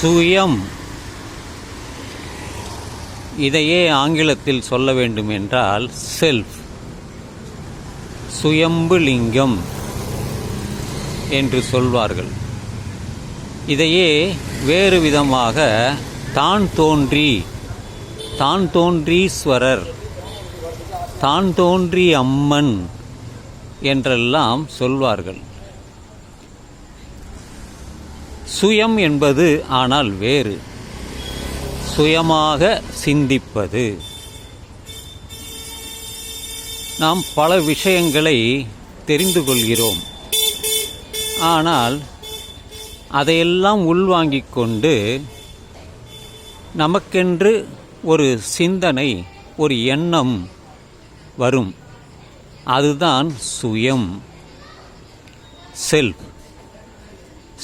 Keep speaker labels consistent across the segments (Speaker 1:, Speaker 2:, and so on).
Speaker 1: சுயம். இதையே ஆங்கிலத்தில் சொல்ல வேண்டும் என்றால் செல்ஃப் சுயம்பு லிங்கம் என்று சொல்வார்கள். இதையே வேறு விதமாக தான் தோன்றி தான் தோன்றீஸ்வரர் தான் தோன்றி அம்மன் என்றெல்லாம் சொல்வார்கள். சுயம் என்பது ஆனால் வேறு. சுயமாக சிந்திப்பது. நாம் பல விஷயங்களை தெரிந்து கொள்கிறோம். ஆனால் அதையெல்லாம் உள்வாங்கிக் கொண்டு நமக்கென்று ஒரு சிந்தனை ஒரு எண்ணம் வரும். அதுதான் சுயம். செல்ஃப்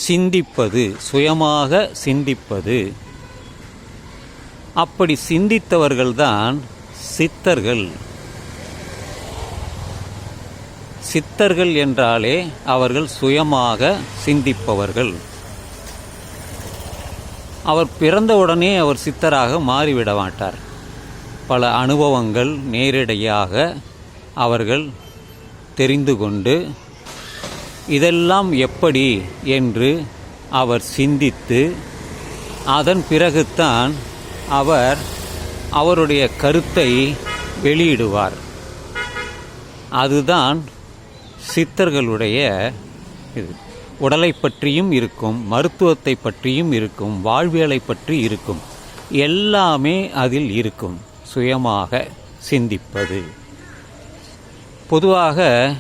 Speaker 1: சிந்திப்பது சுயமாக சிந்திப்பது. அப்படி சிந்தித்தவர்கள்தான் சித்தர்கள். சித்தர்கள் என்றாலே அவர்கள் சுயமாக சிந்திப்பவர்கள். அவர் பிறந்தவுடனே அவர் சித்தராக மாறிவிட மாட்டார். பல அனுபவங்கள் நேரடியாக அவர்கள் தெரிந்து கொண்டு இதெல்லாம் எப்படி என்று அவர் சிந்தித்து அதன் பிறகுத்தான் அவர் அவருடைய கருத்தை வெளியிடுவார். அதுதான் சித்தர்களுடைய இது. உடலை பற்றியும் இருக்கும் மருத்துவத்தை பற்றியும் இருக்கும் வாழ்வியலை பற்றி இருக்கும். எல்லாமே அதில் இருக்கும். சுயமாக சிந்திப்பது. பொதுவாக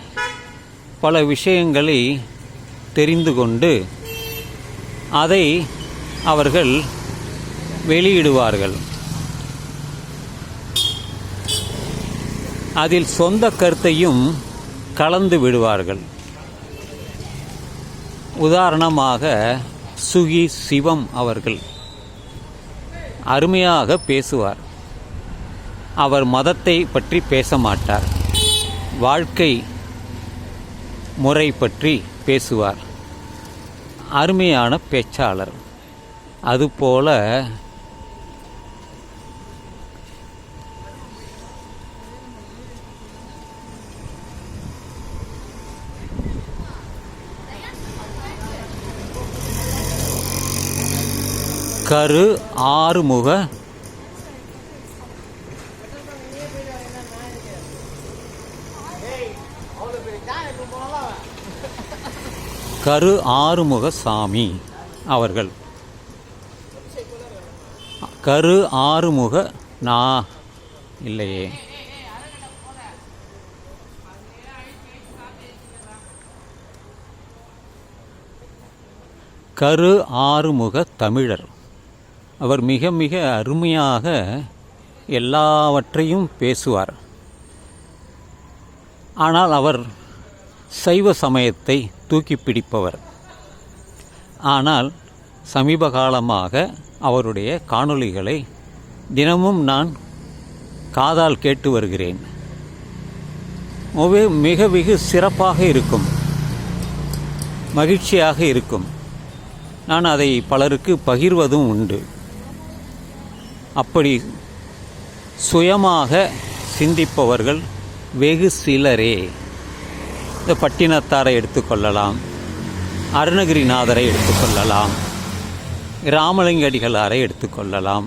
Speaker 1: பல விஷயங்களை தெரிந்து கொண்டு அதை அவர்கள் வெளியிடுவார்கள். அதில் சொந்த கருத்தையும் கலந்து விடுவார்கள். உதாரணமாக சுகி சிவம் அவர்கள் அருமையாக பேசுவார். அவர் மதத்தை பற்றி பேச மாட்டார். வாழ்க்கை முறை பற்றி பேசுவார். அருமையான பேச்சாளர். அதுபோல கரு ஆறுமுக கரு ஆறுமுக சாமி அவர்கள். கரு ஆறுமுக நா இல்லையே. கரு ஆறுமுக தமிழர். அவர் மிக மிக அருமையாக எல்லாவற்றையும் பேசுவார். ஆனால் அவர் சைவ சமயத்தை தூக்கி பிடிப்பவர் ஆனால் சமீப காலமாக அவருடைய காணொளிகளை தினமும் நான் காதால் கேட்டு வருகிறேன். மிக- மிக சிறப்பாக இருக்கும். மகிழ்ச்சியாக இருக்கும். நான் அதை பலருக்கு பகிர்வதும் உண்டு. அப்படி சுயமாக சிந்திப்பவர்கள் வெகு சிலரே. இந்த பட்டினத்தாரை எடுத்துக்கொள்ளலாம் அருணகிரிநாதரை எடுத்துக்கொள்ளலாம் ராமலிங்கடிகளாரை எடுத்துக்கொள்ளலாம்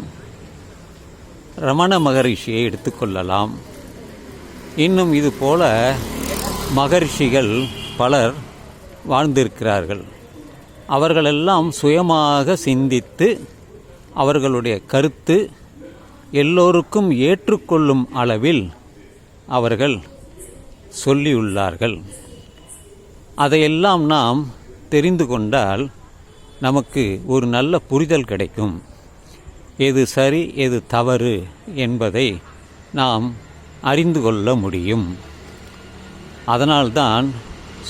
Speaker 1: ரமண மகரிஷியை எடுத்துக்கொள்ளலாம் இன்னும் இது போல மகரிஷிகள் பலர் வாழ்ந்திருக்கிறார்கள். அவர்களெல்லாம் சுயமாக சிந்தித்து அவர்களுடைய கருத்து எல்லோருக்கும் ஏற்றுக்கொள்ளும் அளவில் அவர்கள் சொல்லியுள்ளார்கள். அதையெல்லாம் நாம் தெரிந்து கொண்டால் நமக்கு ஒரு நல்ல புரிதல் கிடைக்கும். எது சரி எது தவறு என்பதை நாம் அறிந்து கொள்ள முடியும். அதனால்தான்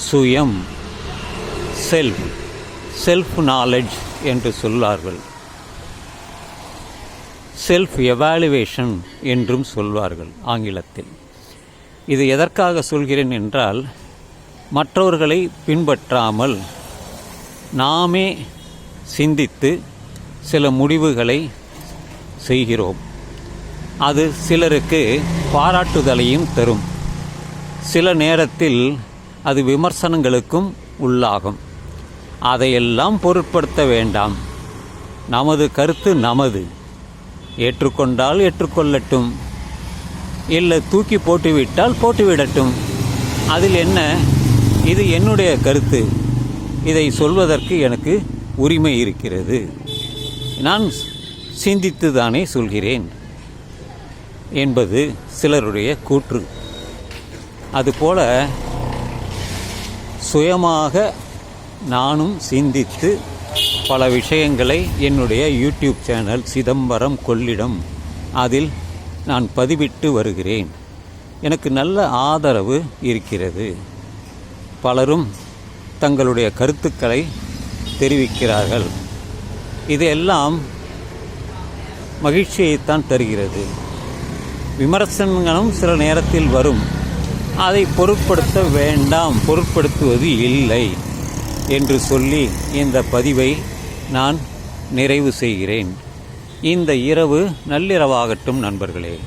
Speaker 1: சுயம் செல்ஃப் செல்ஃப் நாலெட்ஜ் என்று சொல்வார்கள். செல்ஃப் எவாலுவேஷன் என்றும் சொல்வார்கள் ஆங்கிலத்தில். இது எதற்காக சொல்கிறேன் என்றால் மற்றவர்களை பின்பற்றாமல் நாமே சிந்தித்து சில முடிவுகளை செய்கிறோம். அது சிலருக்கு பாராட்டுதலையும் தரும். சில நேரத்தில் அது விமர்சனங்களுக்கும் உள்ளாகும். அதையெல்லாம் பொருட்படுத்த வேண்டாம். நமது கருத்து நமது. ஏற்றுக்கொண்டால் ஏற்றுக்கொள்ளட்டும். இல்லை தூக்கி போட்டுவிட்டால் போட்டுவிடட்டும். அதில் என்ன இது என்னுடைய கருத்து. இதை சொல்வதற்கு எனக்கு உரிமை இருக்கிறது. நான் சிந்தித்து தானே சொல்கிறேன் என்பது சிலருடைய கூற்று. அதுபோல சுயமாக நானும் சிந்தித்து பல விஷயங்களை என்னுடைய யூடியூப் சேனல் சிதம்பரம் கொள்ளிடம் அதில் நான் பதிவிட்டு வருகிறேன். எனக்கு நல்ல ஆதரவு இருக்கிறது. பலரும் தங்களுடைய கருத்துக்களை தெரிவிக்கிறார்கள். இதையெல்லாம் மகிழ்ச்சியைத்தான் தருகிறது. விமர்சனங்களும் சில நேரத்தில் வரும். அதை பொருட்படுத்த வேண்டாம் பொருட்படுத்துவது இல்லை என்று சொல்லி இந்த பதிவை நான் நிறைவு செய்கிறேன். இந்த இரவு நள்ளிரவாகட்டும் நண்பர்களே.